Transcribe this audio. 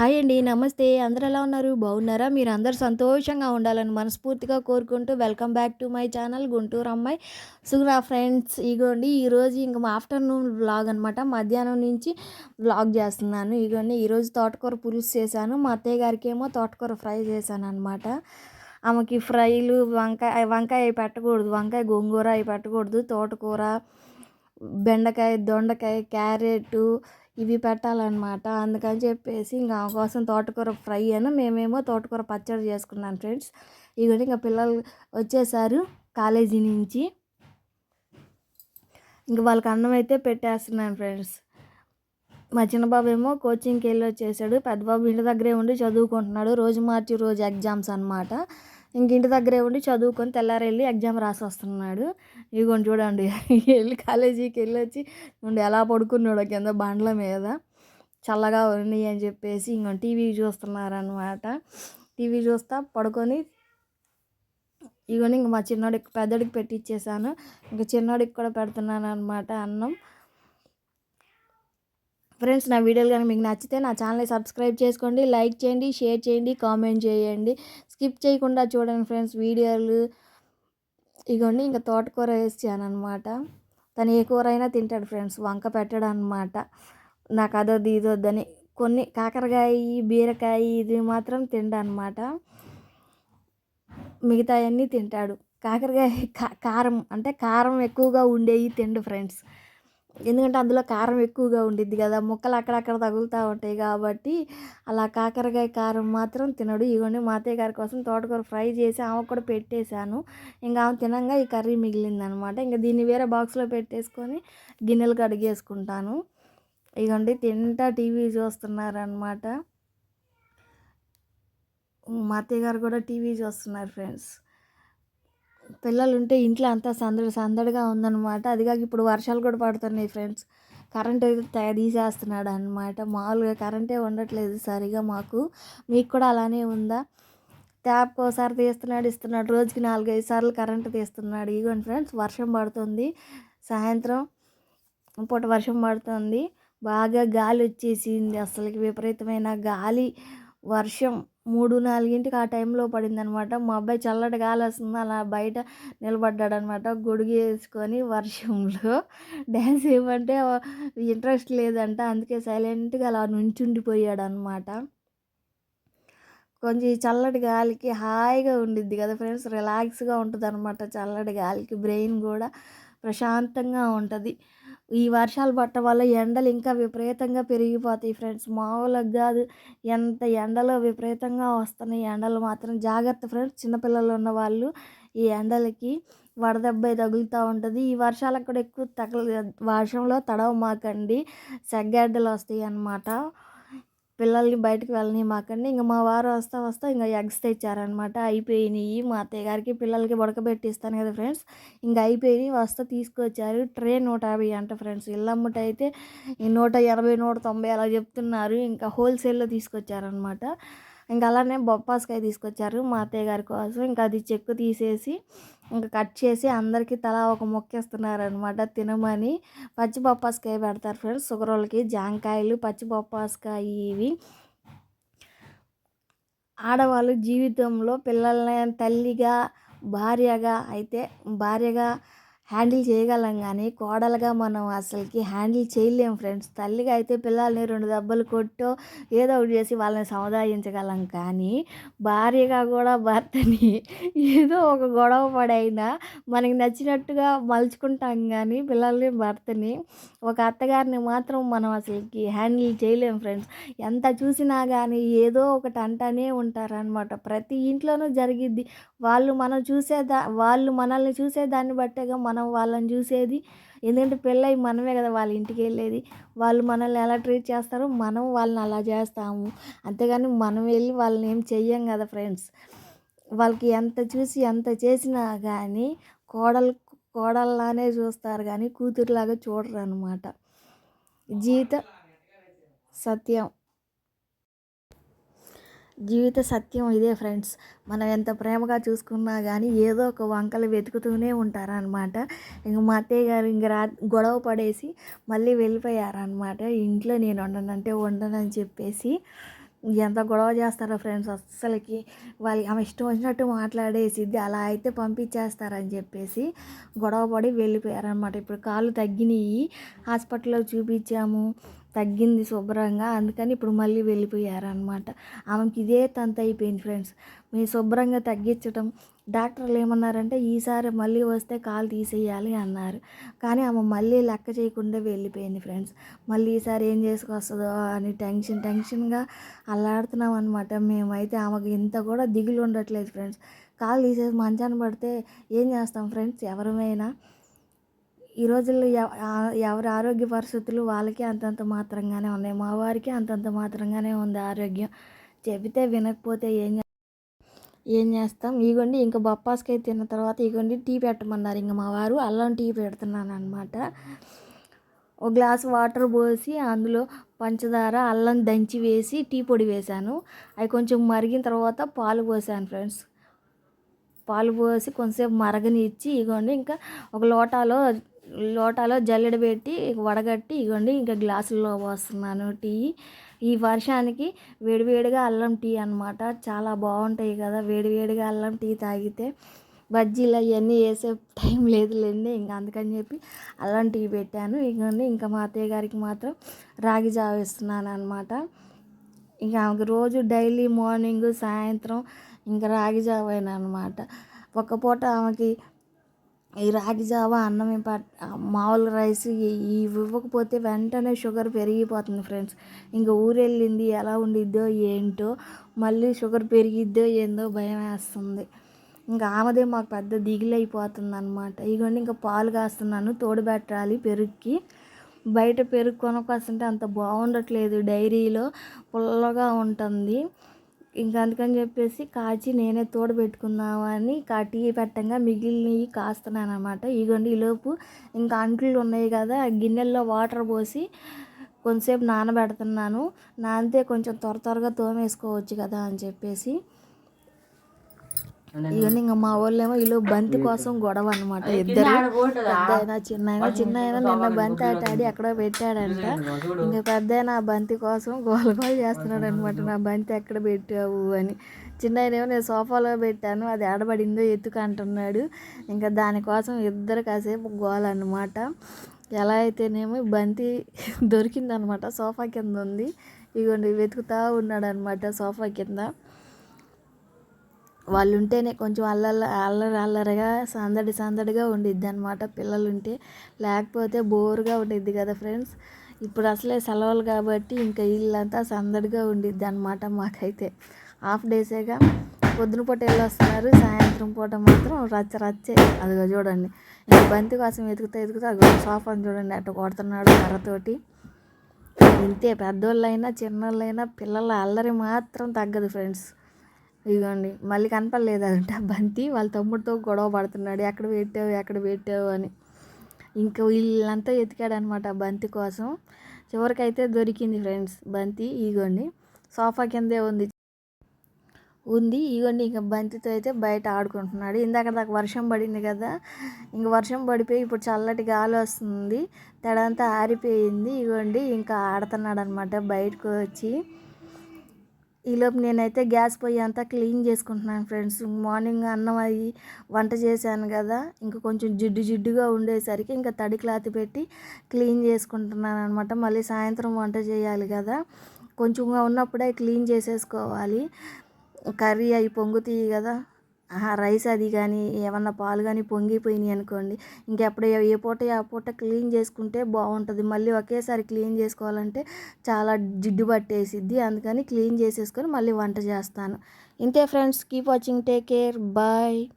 Hi అండి నమస్తే. అందరు ఎలా ఉన్నారు? బాగున్నారా? మీరు అందరు సంతోషంగా ఉండాలని మనస్ఫూర్తిగా కోరుకుంటూ welcome back to my channel Guntur అమ్మాయి. సుగ్రా ఫ్రెండ్స్ ఇగోండి ఈరోజు ఇంక మా ఆఫ్టర్నూన్ వ్లాగ్ అనమాట మధ్యాహ్నం నుంచి వ్లాగ్ చేస్తున్నాను. ఇగోండి ఈరోజు తోటకూర పులుసు చేశాను. మా అత్తయ్య గారికి ఏమో తోటకూర ఫ్రై చేశాను అనమాట ఆమెకి ఫ్రైలు వంకాయ వంకాయ అవి పెట్టకూడదు. వంకాయ గోంగూర అవి పెట్టకూడదు. తోటకూర బెండకాయ దొండకాయ క్యారెట్ ఇవి పెట్టాలన్నమాట. అందుకని చెప్పేసి ఇంకా ఆమె కోసం తోటకూర ఫ్రై అని మేమేమో తోటకూర పచ్చడి చేసుకున్నాను ఫ్రెండ్స్. ఇవన్నీ ఇంకా పిల్లలు వచ్చేసారు కాలేజీ నుంచి. ఇంక వాళ్ళకి అన్నం అయితే పెట్టేస్తున్నాను ఫ్రెండ్స్. మా చిన్నబాబు ఏమో కోచింగ్కి వెళ్ళి వచ్చేసాడు. పెద్దబాబు ఇంటి దగ్గరే ఉండి చదువుకుంటున్నాడు. రోజు మార్చి రోజు ఎగ్జామ్స్ అనమాట ఇంక ఇంటి దగ్గరే ఉండి చదువుకొని తెల్లారి వెళ్ళి ఎగ్జామ్ రాసి వస్తున్నాడు. ఇదిగోండి చూడండి వెళ్ళి కాలేజీకి వెళ్ళి వచ్చి ఉండి ఎలా పడుకున్నాడు కింద బండ్ల మీద చల్లగా ఉన్నాయి అని చెప్పేసి ఇంకో టీవీ చూస్తున్నారనమాట టీవీ చూస్తా పడుకొని ఇవన్నీ ఇంక మా చిన్నోడికి పెద్దడికి పెట్టి ఇచ్చేసాను ఇంకా చిన్నోడికి కూడా పెడుతున్నాను అనమాట అన్నం. ఫ్రెండ్స్ నా వీడియోలు కానీ మీకు నచ్చితే నా ఛానల్ని సబ్స్క్రైబ్ చేసుకోండి లైక్ చేయండి షేర్ చేయండి కామెంట్ చేయండి. స్కిప్ చేయకుండా చూడండి ఫ్రెండ్స్ వీడియోలు. ఇగోండి ఇంకా తోటకూర వేసాను అనమాట తను ఏ కూర అయినా తింటాడు ఫ్రెండ్స్ వంక పెట్టడం అనమాట నాకు అదొద్దు ఇదొద్దని కొన్ని కాకరకాయ బీరకాయ ఇది మాత్రం తిండనమాట మిగతా అన్నీ తింటాడు. కాకరకాయ కారం అంటే కారం ఎక్కువగా ఉండేవి తిండు ఫ్రెండ్స్. ఎందుకంటే అందులో కారం ఎక్కువగా ఉండిద్ది కదా ముక్కలు అక్కడక్కడ తగులుతూ ఉంటాయి కాబట్టి అలా కాకరకాయ కారం మాత్రం తినడు. ఇగోండి మా అత్తయ్య గారి కోసం తోటకూర ఫ్రై చేసి ఆమె కూడా పెట్టేశాను. ఇంకా ఆమె తినంగా ఈ కర్రీ మిగిలిందనమాట. ఇంకా దీన్ని వేరే బాక్స్లో పెట్టేసుకొని గిన్నెలు కడిగేసుకుంటాను. ఇగోండి తింటా టీవీ చూస్తున్నారనమాట. మా అత్తయ్య గారు కూడా టీవీ చూస్తున్నారు ఫ్రెండ్స్. పిల్లలు ఉంటే ఇంట్లో అంతా సందడి సందడిగా ఉందన్నమాట. అదిగాక ఇప్పుడు వర్షాలు కూడా పడుతున్నాయి ఫ్రెండ్స్. కరెంట్ అయితే తీసేస్తున్నాడు అనమాట మామూలుగా కరెంటే ఉండట్లేదు సరిగా మాకు. మీకు కూడా అలానే ఉందా? ట్యాప్ ఒకసారి తీస్తున్నాడు ఇస్తున్నాడు. రోజుకి నాలుగైదు సార్లు కరెంట్ తీస్తున్నాడు. ఇగోండి ఫ్రెండ్స్ వర్షం పడుతుంది. సాయంత్రం పూట వర్షం పడుతుంది. బాగా గాలి వచ్చేసింది. అసలుకి విపరీతమైన గాలి వర్షం. మూడు నాలుగింటికి ఆ టైంలో పడిందనమాట. మా అబ్బాయి చల్లటి గాలి వస్తుంది అలా బయట నిలబడ్డాడనమాట గొడుగు వేసుకొని వర్షంలో. డ్యాన్స్ ఏమంటే ఇంట్రెస్ట్ లేదంట అందుకే సైలెంట్గా అలా నుంచుండిపోయాడు అనమాట కొంచెం చల్లటి గాలికి హాయిగా ఉండిద్ది కదా ఫ్రెండ్స్ రిలాక్స్గా ఉంటుంది అనమాట చల్లటి గాలికి బ్రెయిన్ కూడా. ప్రశాంతంగా ఉంటుంది. ఈ వర్షాలు పట్టడం వల్ల ఎండలు ఇంకా విపరీతంగా పెరిగిపోతాయి ఫ్రెండ్స్. మామూలుగా కాదు ఎంత ఎండలు విపరీతంగా వస్తున్నాయి ఎండలు మాత్రం. జాగ్రత్త ఫ్రెండ్స్ చిన్నపిల్లలు ఉన్న వాళ్ళు ఈ ఎండలకి వడదెబ్బ తగులుతూ ఉంటుంది. ఈ వర్షాలకు కూడా ఎక్కువ తగల వర్షంలో తడవ మాకండి సెగ్గడ్డలు వస్తాయి అన్నమాట పిల్లల్ని బయటకు వెళ్ళని ఇంకా మా వారు వస్తా వస్తా ఇంకా ఎగ్స్ తెచ్చారనమాట అయిపోయినాయి. మా అత్తయ్య గారికి పిల్లలకి ఉడకబెట్టి ఇస్తాను కదా ఫ్రెండ్స్. ఇంకా అయిపోయినాయి. వస్తా తీసుకొచ్చారు. ట్రే నూట యాభై అంట ఫ్రెండ్స్. ఇల్లమ్మట అయితే నూట ఎనభై నూట తొంభై అలా చెప్తున్నారు. ఇంకా హోల్సేల్లో తీసుకొచ్చారనమాట ఇంకా అలానే బొప్పాస్కాయ తీసుకొచ్చారు మా అత్తయ్య గారి కోసం. ఇంకా అది చెక్కు తీసేసి ఇంకా కట్ చేసి అందరికీ తలా ఒక మొక్కేస్తున్నారనమాట తినమని. పచ్చి బొప్పాస్కాయ పెడతారు ఫ్రెండ్స్ షుగర్ వాళ్ళకి జాంకాయలు పచ్చి బొప్పాస్కాయ ఇవి. ఆడవాళ్ళు జీవితంలో పిల్లల్ని తల్లిగా భార్యగా అయితే భార్యగా హ్యాండిల్ చేయగలం కానీ కోడలుగా మనం అసలుకి హ్యాండిల్ చేయలేం ఫ్రెండ్స్. తల్లిగా అయితే పిల్లల్ని రెండు దెబ్బలు కొట్టో ఏదో ఒకటి చేసి వాళ్ళని సముదాయించగలం. కానీ భార్యగా కూడా భర్తని ఏదో ఒక గొడవ పడైనా మనకి నచ్చినట్టుగా మలుచుకుంటాం కానీ పిల్లల్ని భర్తని ఒక అత్తగారిని మాత్రం మనం అసలుకి హ్యాండిల్ చేయలేం ఫ్రెండ్స్. ఎంత చూసినా కానీ ఏదో ఒకటి అంటానే ఉంటారనమాట ప్రతి ఇంట్లోనూ జరిగిద్ది. వాళ్ళు మనం చూసేదా వాళ్ళు మనల్ని చూసేదాన్ని బట్టేగా మనం మనం వాళ్ళని చూసేది. ఎందుకంటే పెళ్ళై మనమే కదా వాళ్ళ ఇంటికి వెళ్ళేది. వాళ్ళు మనల్ని ఎలా ట్రీట్ చేస్తారో మనం వాళ్ళని అలా చేస్తాము. అంతేగాని మనం వెళ్ళి వాళ్ళని ఏం చెయ్యం కదా ఫ్రెండ్స్. వాళ్ళకి ఎంత చూసి ఎంత చేసినా కానీ కోడలు కోడల్లానే చూస్తారు కానీ కూతురులాగా చూడరు అనమాట జీవిత సత్యం. జీవిత సత్యం ఇదే ఫ్రెండ్స్. మనం ఎంత ప్రేమగా చూసుకున్నా కానీ ఏదో ఒక వంకలు వెతుకుతూనే ఉంటారనమాట ఇంక మా అత్తయ్య గారు ఇంక రా గొడవ పడేసి మళ్ళీ వెళ్ళిపోయారనమాట ఇంట్లో నేను వండనంటే వండనని చెప్పేసి ఎంత గొడవ చేస్తారో ఫ్రెండ్స్ అస్సలకి వాళ్ళు ఆమె ఇష్టం వచ్చినట్టు మాట్లాడేసిద్ది. అలా అయితే పంపించేస్తారని చెప్పేసి గొడవ పడి వెళ్ళిపోయారనమాట ఇప్పుడు కాళ్ళు తగ్గినాయి హాస్పిటల్లో చూపించాము. తగ్గింది శుభ్రంగా. అందుకని ఇప్పుడు మళ్ళీ వెళ్ళిపోయారనమాట ఆమెకి ఇదే తంత అయిపోయింది ఫ్రెండ్స్. మీ శుభ్రంగా తగ్గించడం డాక్టర్లు ఏమన్నారంటే ఈసారి మళ్ళీ వస్తే కాలు తీసేయాలి అన్నారు. కానీ ఆమె మళ్ళీ లెక్క చేయకుండా వెళ్ళిపోయింది ఫ్రెండ్స్. మళ్ళీ ఈసారి ఏం చేసుకొస్తుందో అని టెన్షన్ టెన్షన్గా అల్లాడుతున్నాం అనమాట మేమైతే ఆమెకు ఇంత కూడా దిగులు ఉండట్లేదు ఫ్రెండ్స్. కాలు తీసేసి మంచాన్ని పడితే ఏం చేస్తాం ఫ్రెండ్స్? ఎవరమైనా ఈ రోజుల్లో ఎవరి ఆరోగ్య పరిస్థితులు వాళ్ళకి అంతంత మాత్రంగానే ఉన్నాయి. మా వారికి అంతంత మాత్రంగానే ఉంది ఆరోగ్యం. చెబితే వినకపోతే ఏం ఏం చేస్తాం? ఇగోండి ఇంకా బొప్పాస్కాయ తిన్న తర్వాత ఇగోండి టీ పెట్టమన్నారు. ఇంకా మా వారు అల్లం టీ పెడుతున్నాను అనమాట ఒక గ్లాస్ వాటర్ పోసి అందులో పంచదార అల్లం దంచి వేసి టీ పొడి వేశాను. అవి కొంచెం మరిగిన తర్వాత పాలు పోసాను ఫ్రెండ్స్. పాలు పోసి కొంతసేపు మరగనిచ్చి ఇగోండి ఇంకా ఒక లోటాలో లోటాలో జల్లెడ పెట్టి వడగట్టి ఇగోండి ఇంకా గ్లాసుల్లో పోస్తున్నాను టీ. ఈ వర్షానికి వేడివేడిగా అల్లం టీ అనమాట చాలా బాగుంటాయి కదా వేడివేడిగా అల్లం టీ తాగితే. బజ్జీలు అవన్నీ వేసే టైం లేదులేండి ఇంకా అందుకని చెప్పి అల్లం టీ పెట్టాను. ఇగోండి ఇంకా మా అత్తయ్య గారికి మాత్రం రాగి జావ ఇస్తున్నాను అనమాట ఇంకా ఆమెకు రోజు డైలీ మార్నింగ్ సాయంత్రం ఇంకా రాగి జావేనా అనమాట ఒక పూట ఆమెకి ఈ రాగి జావా అన్నమే పట్ మామూలు రైస్ ఇవి ఇవ్వకపోతే వెంటనే షుగర్ పెరిగిపోతుంది ఫ్రెండ్స్. ఇంకా ఊరెళ్ళింది ఎలా ఉండిద్దో ఏంటో మళ్ళీ షుగర్ పెరిగిద్దో ఏందో భయం వేస్తుంది. ఇంకా ఆమెదే మాకు పెద్ద దిగులైపోతుంది అనమాట ఇగోండి ఇంకా పాలు కాస్తున్నాను తోడుబెట్టాలి పెరుగుకి బయట పెరుగు కొనుక్కొస్తుంటే అంత బాగుండట్లేదు డైరీలో పుల్లగా ఉంటుంది. ఇంకా అందుకని చెప్పేసి కాచి నేనే తోడు పెట్టుకుందామని కా టీ పెట్టంగా మిగిలినవి కాస్తున్నాను అనమాట ఇగోండి ఈలోపు ఇంకా అంట్లు ఉన్నాయి కదా ఆ గిన్నెల్లో వాటర్ పోసి కొంతసేపు నానబెడుతున్నాను. నానితే కొంచెం త్వర త్వరగా తోమేసుకోవచ్చు కదా అని చెప్పేసి ఇవన్నీ ఇంకా మా వాళ్ళేమో వీళ్ళు బంతి కోసం గొడవ అనమాట ఇద్దరు పెద్ద చిన్న అయినా చిన్న అయినా నిన్న బంతి ఆట ఆడి ఎక్కడో పెట్టాడంట. ఇంకా పెద్ద అయినా ఆ బంతి కోసం గోల గోల చేస్తున్నాడు అనమాట నా బంతి ఎక్కడ పెట్టావు అని. చిన్న ఆయనేమో నేను సోఫాలో పెట్టాను అది ఆడబడిందో ఎత్తుకు అంటున్నాడు. ఇంకా దానికోసం ఇద్దరు కాసేపు గోల అనమాట ఎలా అయితేనేమో బంతి దొరికిందనమాట సోఫా కింద ఉంది. ఇగోండి వెతుకుతా ఉన్నాడు అనమాట సోఫా కింద. వాళ్ళు ఉంటేనే కొంచెం అల్లల్ల అల్లరి అల్లరిగా సందడి సందడిగా ఉండిద్ది అనమాట పిల్లలు ఉంటే లేకపోతే బోరుగా ఉండిద్ది కదా ఫ్రెండ్స్. ఇప్పుడు అసలే సెలవులు కాబట్టి ఇంకా ఇల్లంతా సందడిగా ఉండిద్ది అనమాట మాకైతే. హాఫ్ డేసేగా పొద్దున పూట వెళ్ళి వస్తున్నారు సాయంత్రం పూట మాత్రం రచ్చ రచ్చే. అదిగో చూడండి. ఇంకా బంతి కోసం ఎదుగుతా ఎదుగుతా అదిగో సోఫాను చూడండి అట్ట కొడుతున్నాడు కర్రతోటి. ఇంతే పెద్దోళ్ళైనా చిన్నోళ్ళైనా పిల్లల అల్లరి మాత్రం తగ్గదు ఫ్రెండ్స్. ఇదిగోండి మళ్ళీ కనపడలేదంట బంతి. వాళ్ళ తమ్ముడితో గొడవ పడుతున్నాడు. ఎక్కడ పెట్టావు ఎక్కడ పెట్టావు అని. ఇంకా వీళ్ళంతా ఎతికాడనమాట బంతి కోసం. చివరికైతే దొరికింది ఫ్రెండ్స్ బంతి. ఇగోండి సోఫా కిందే ఉంది. ఉంది. ఇగోండి ఇంకా బంతితో అయితే బయట ఆడుకుంటున్నాడు. ఇందాక దాకా వర్షం పడింది కదా. ఇంక వర్షం పడిపోయి ఇప్పుడు చల్లటి గాలి వస్తుంది. తడంతా ఆరిపోయింది. ఇగోండి ఇంకా ఆడుతున్నాడు అనమాట బయటకు వచ్చి ఈలోపు నేనైతే గ్యాస్ పొయ్యి అంతా క్లీన్ చేసుకుంటున్నాను ఫ్రెండ్స్. మార్నింగ్ అన్నం అయ్యి వంట చేశాను కదా ఇంకా కొంచెం జిడ్డు జిడ్డుగా ఉండేసరికి ఇంకా తడి క్లాత్ పెట్టి క్లీన్ చేసుకుంటున్నాను అనమాట మళ్ళీ సాయంత్రం వంట చేయాలి కదా కొంచెంగా ఉన్నప్పుడే క్లీన్ చేసేసుకోవాలి. కర్రీ అవి పొంగుతాయి కదా రైస్ అది కానీ ఏమన్నా పాలు కానీ పొంగిపోయినాయి అనుకోండి ఇంకెప్పుడు ఏ- ఏ పూట ఆ పూట క్లీన్ చేసుకుంటే బాగుంటుంది మళ్ళీ ఒకేసారి క్లీన్ చేసుకోవాలంటే చాలా జిడ్డు పట్టేసిద్ది. అందుకని క్లీన్ చేసేసుకొని మళ్ళీ వంట చేస్తాను. ఇంతే friends keep watching take care bye.